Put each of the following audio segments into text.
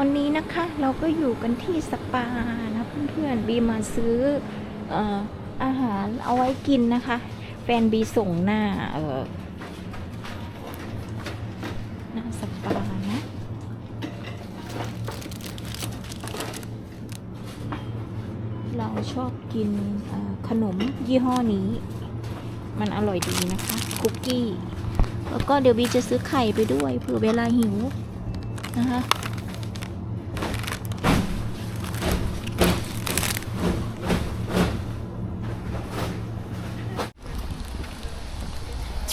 อนนี้นะคะเราก็อยู่กันที่สปานะเพื่อนๆบีมาซื้อออาหารเอาไว้กินนะคะ แฟนบีส่งหน้าเออหน้าสปานะเราชอบกินขนมยี่ห้อนี้ มันอร่อยดีนะคะ คุกกี้ แล้วก็เดี๋ยวบีจะซื้อไข่ไปด้วยเผื่อเวลาหิวนะคะ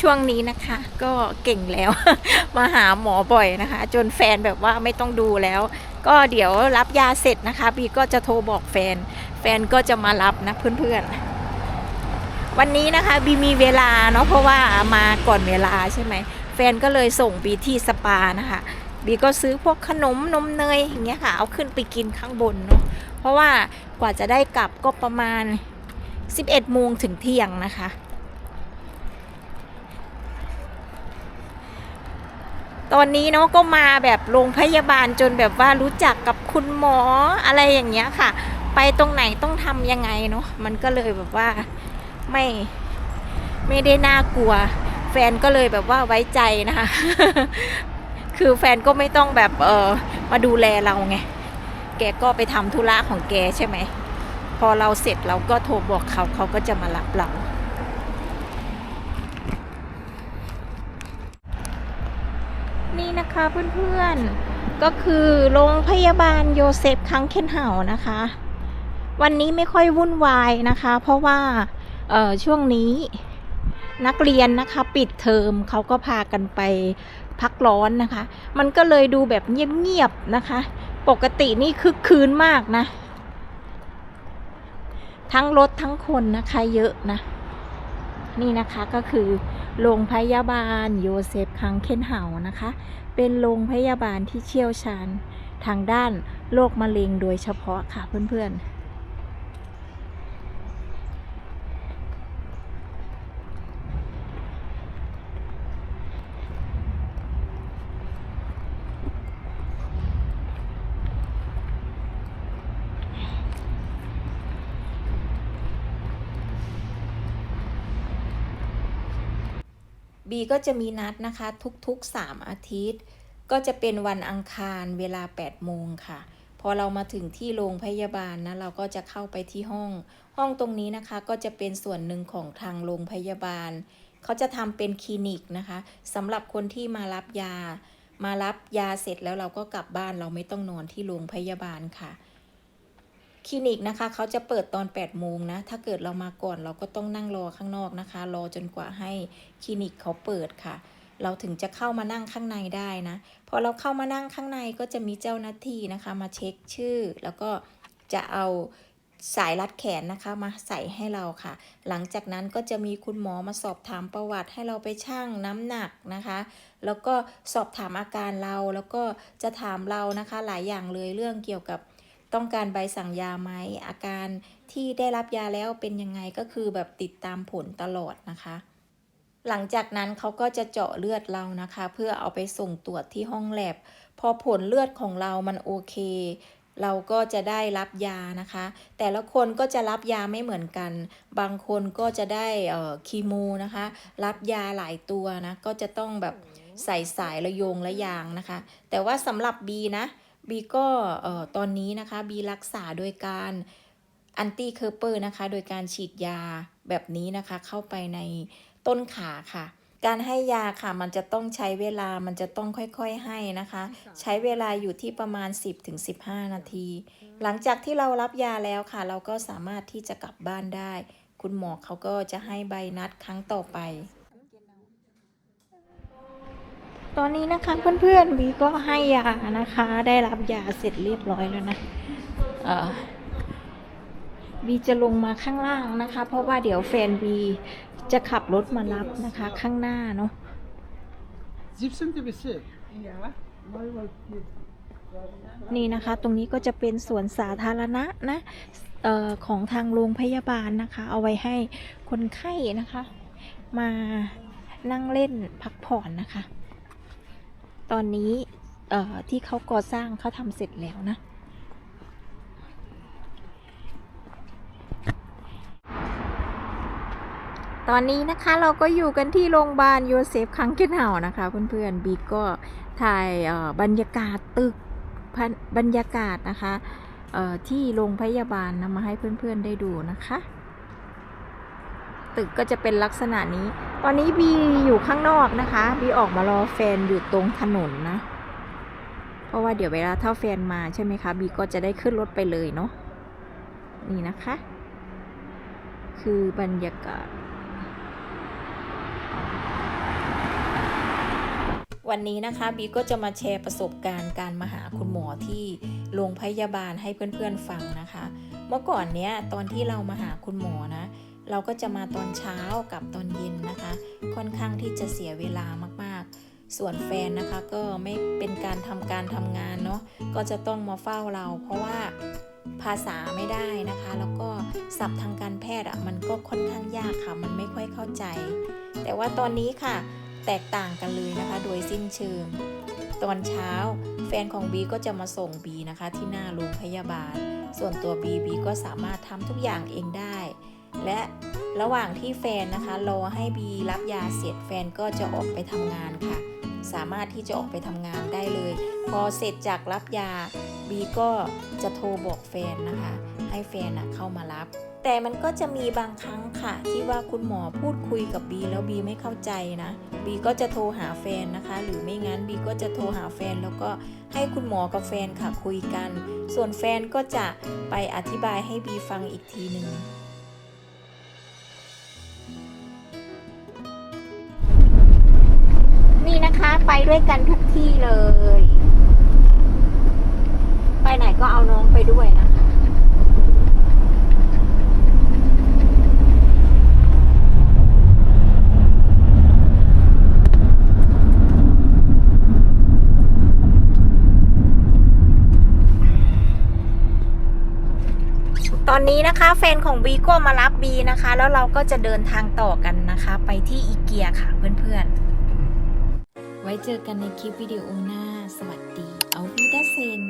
ช่วงนี้นะคะ ก็เก่งแล้ว มาหาหมอบ่อยนะคะ จนแฟนแบบว่าไม่ต้องดูแล้ว ก็เดี๋ยวรับยาเสร็จนะคะบีก็จะโทรบอกแฟน แฟนก็จะมารับนะเพื่อนๆ วันนี้นะคะบีมีเวลาเนาะเพราะว่ามาก่อนเวลาใช่ไหมแฟนก็เลยส่งบีที่สปานะคะบีก็ซื้อพวกขนมนมเนยอย่างเงี้ยค่ะ เอาขึ้นไปกินข้างบนเนาะเพราะว่ากว่าจะได้กลับก็ประมาณ 11โมงถึงเที่ยงนะคะ ตอนนี้เนาะก็มาแบบโรงพยาบาลจนแบบว่ารู้จักกับคุณหมออะไรอย่างเงี้ยค่ะ ไปตรงไหนต้องทำยังไงเนาะมันก็เลยแบบว่าไม่ไม่ได้น่ากลัว แฟนก็เลยแบบว่าไว้ใจนะคะ คือแฟนก็ไม่ต้องแบบเออมาดูแลเราไง แกก็ไปทำธุระของแกใช่ไหม พอเราเสร็จเราก็โทรบอกเขาเขาก็จะมารับเรา นี่นะคะเพื่อนๆ ก็คือโรงพยาบาลโยเซฟคังเคนเฮานะคะ วันนี้ไม่ค่อยวุ่นวายนะคะ เพราะว่าช่วงนี้นักเรียนนะคะปิดเทอมเขาก็พากันไปพักร้อนนะคะ มันก็เลยดูแบบเงียบๆนะคะ ปกตินี่คึกคืนมากนะ ทั้งรถทั้งคนนะคะเยอะนะ นี่นะคะก็คือ โรงพยาบาลโยเซฟคังเคนเฮานะคะ เป็นโรงพยาบาลที่เชี่ยวชาญทางด้านโรคมะเร็งโดยเฉพาะค่ะเพื่อนๆ บีก็จะมีนัดนะคะทุกๆ 3 อาทิตย์ ก็จะเป็นวันอังคารเวลา 8 โมงค่ะ พอเรามาถึงที่โรงพยาบาลนะ เราก็จะเข้าไปที่ห้อง ห้องตรงนี้นะคะก็จะเป็นส่วนหนึ่งของทางโรงพยาบาล เขาจะทำเป็นคลินิกนะคะสำหรับคนที่มารับยา มารับยาเสร็จแล้วเราก็กลับบ้านเราไม่ต้องนอนที่โรงพยาบาลค่ะ คลินิกนะคะเขาจะเปิดตอน8โมงนะ ถ้าเกิดเรามาก่อนเราก็ต้องนั่งรอข้างนอกนะคะ รอจนกว่าให้คลินิกเขาเปิดค่ะ เราถึงจะเข้ามานั่งข้างในได้นะ พอเราเข้ามานั่งข้างในก็จะมีเจ้าหน้าที่นะคะ มาเช็คชื่อ แล้วก็จะเอาสายรัดแขนนะคะมาใส่ให้เราค่ะ หลังจากนั้นก็จะมีคุณหมอมาสอบถามประวัติให้เราไปชั่งน้ำหนักนะคะ แล้วก็สอบถามอาการเราแล้วก็จะถามเรานะคะหลายอย่างเลยเรื่องเกี่ยวกับ ต้องการใบสั่งยาไหมอาการที่ได้รับยาแล้วเป็นยังไงก็คือแบบติดตามผลตลอดนะคะ หลังจากนั้นเขาก็จะเจาะเลือดเรานะคะ เพื่อเอาไปส่งตรวจที่ห้องแลบพอผลเลือดของเรามันโอเค เราก็จะได้รับยานะคะ แต่ละคนก็จะรับยาไม่เหมือนกัน บางคนก็จะได้เอ่อคีโมนะคะ รับยาหลายตัวนะก็จะต้องแบบใส่สายระยงระยางนะคะ แต่ว่าสำหรับบีนะ บีก็เอ่อตอนนี้นะคะบีรักษาโดยการอันตี้เคอร์เปอร์นะคะ โดยการฉีดยาแบบนี้นะคะ เข้าไปในต้นขาค่ะ การให้ยาค่ะมันจะต้องใช้เวลามันจะต้องค่อยๆให้นะคะ ใช้เวลาอยู่ที่ประมาณ 10-15 นาที หลังจากที่เรารับยาแล้วค่ะ เราก็สามารถที่จะกลับบ้านได้ คุณหมอเขาก็จะให้ใบนัดครั้งต่อไป ตอนนี้นะคะเพื่อนๆบีก็ให้ยานะคะ ได้รับยาเสร็จเรียบร้อยแล้วนะเอ่อบีจะลงมาข้างล่างนะคะ เพราะว่าเดี๋ยวแฟนบีจะขับรถมารับนะคะ ข้างหน้าเนาะ Gipsen TBC. Ja. Var var det? นี่นะคะ ตรงนี้ก็จะเป็นสวนสาธารณะนะเอ่อของทางโรงพยาบาลนะคะ เอาไว้ให้คนไข้นะคะ มานั่งเล่นพักผ่อนนะคะ ตอนนี้เออที่เขาก่อสร้างเขาทำเสร็จแล้วนะ ตอนนี้นะคะเราก็อยู่กันที่โรงพยาบาลโยเซฟคังเกนเฮานะคะ เพื่อนๆ บีก็ถ่ายบรรยากาศตึกบรรยากาศนะคะที่โรงพยาบาลนำมาให้เพื่อนๆได้ดูนะคะ ตึกก็จะเป็นลักษณะนี้ ตอนนี้บีอยู่ข้างนอกนะคะ บีออกมารอแฟนอยู่ตรงถนนนะ เพราะว่าเดี๋ยวเวลาถ้าแฟนมาใช่ไหมคะ บีก็จะได้ขึ้นรถไปเลยเนาะ นี่นะคะ คือบรรยากาศวันนี้นะคะบีก็จะมาแชร์ประสบการณ์การมาหาคุณหมอที่โรงพยาบาลให้เพื่อนๆฟังนะคะ เมื่อก่อนเนี้ยตอนที่เรามาหาคุณหมอนะ เราก็จะมาตอนเช้ากับตอนเย็นนะคะ ค่อนข้างที่จะเสียเวลามากๆ ส่วนแฟนนะคะก็ไม่เป็นการทำการทำงานเนาะก็จะต้องมาเฝ้าเรา เพราะว่าภาษาไม่ได้นะคะ แล้วก็ศัพท์ทางการแพทย์อะมันก็ค่อนข้างยากค่ะ มันไม่ค่อยเข้าใจ แต่ว่าตอนนี้ค่ะแตกต่างกันเลยนะคะ โดยสิ้นเชิง ตอนเช้า แฟนของบีก็จะมาส่งบีนะคะ ที่หน้าโรงพยาบาล ส่วนตัวบีบีก็สามารถทำทุกอย่างเองได้ และระหว่างที่แฟนนะคะรอให้บีรับยาเสร็จแฟนก็จะออกไปทำงานค่ะ สามารถที่จะออกไปทำงานได้เลย พอเสร็จจากรับยาบีก็จะโทรบอกแฟนนะคะ ให้แฟนนะเข้ามารับ แต่มันก็จะมีบางครั้งค่ะ ที่ว่าคุณหมอพูดคุยกับบีแล้วบีไม่เข้าใจนะบีก็จะโทรหาแฟนนะคะ หรือไม่งั้นบีก็จะโทรหาแฟนแล้วก็ให้คุณหมอกับแฟนค่ะคุยกัน ส่วนแฟนก็จะไปอธิบายให้บีฟังอีกทีหนึ่ง ไปด้วยกันทุกที่เลย ไปไหนก็เอาน้องไปด้วยนะคะ ตอนนี้นะคะแฟนของบีก็มารับบีนะคะ แล้วเราก็จะเดินทางต่อกันนะคะ ไปที่อีเกียค่ะเพื่อนๆ ไว้เจอกันในคลิปวิดีโอหน้า สวัสดี เอาวิดาเซน